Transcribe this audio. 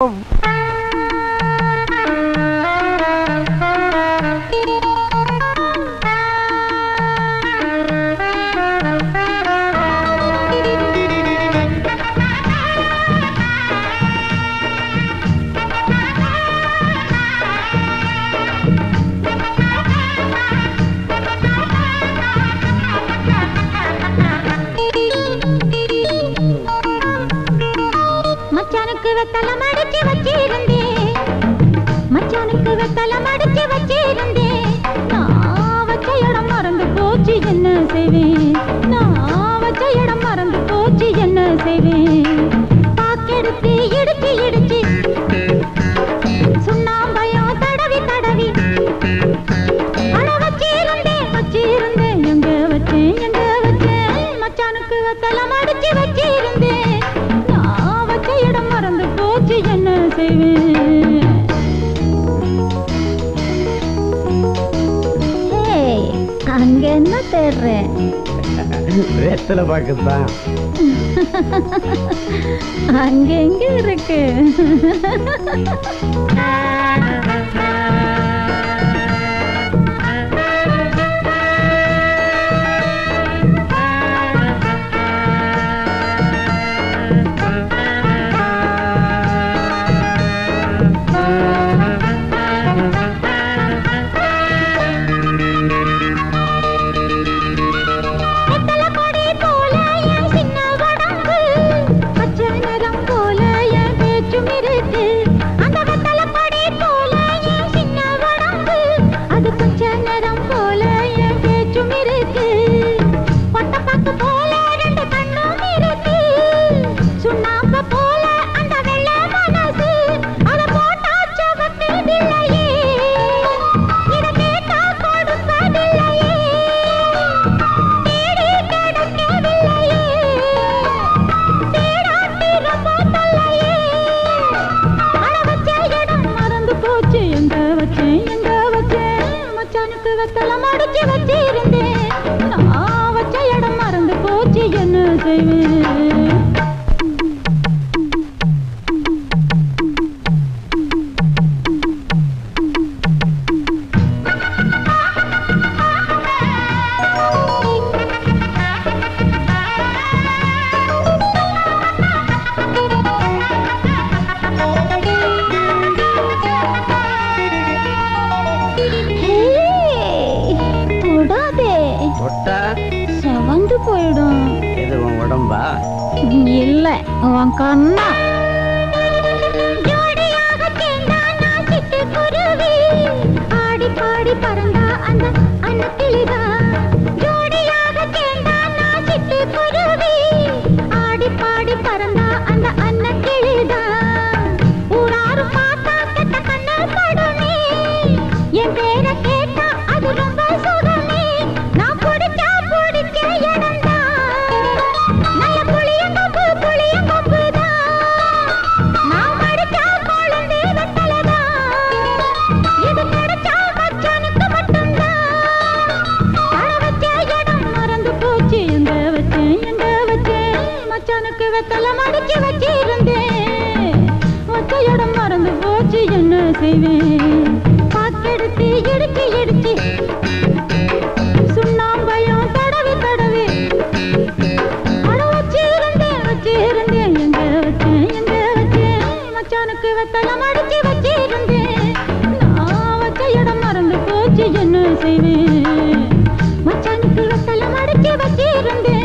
மச்சானுக்கு செய்வேன். நான் வச்ச இடம் மறந்து போச்சு என்ன செய்வேன்? பாக்கெடுத்து இடிச்சு இடிச்சு. சுண்ணாம்பயம் தடவி தடவி. வச்சிருந்தேன் வச்சிருந்தேன். எங்க வச்சேன் எங்க வச்சேன்? மச்சானுக்கு வத்தலம் அடிச்சு வச்சிருந்தேன். நான் வச்ச இடம் மறந்து போச்சு என்ன செய்வேன்? அங்க என்ன தேடுறேன் பாக்குதான் அங்க எங்க இருக்கு? மச்சானுக்கு அடைச்சி வச்சிருந்தேன். நான் வச்ச இடம் மறந்து போச்சு. என்ன செய்வேன் போயிடும் இது உன் உடம்பா இல்ல உன் கண்ணா. ஆடி பாடி பறந்தா அந்த அன்னக்கிளிதான். உனக்கு வெத்தலை மடக்கி வச்சிருந்தேன். ஒத்தையிடம் மறந்து போச்சு என்ன செய்வேன்? பாக்கெடுத்து இடுக்கி இடுக்கி. சுண்ணாம்பையும் தடவி தடவி. அட வச்சிருந்தேன் வச்சிருந்தேன் எங்க வச்சேன் எங்க வச்சேன். மச்சானுக்கு வெத்தலை மடக்கி வச்சிருந்தேன். நான் மறந்து போச்சு என்ன செய்வேன்? மச்சானுக்கு வெத்தலை மடக்கி வச்சிருந்தேன்.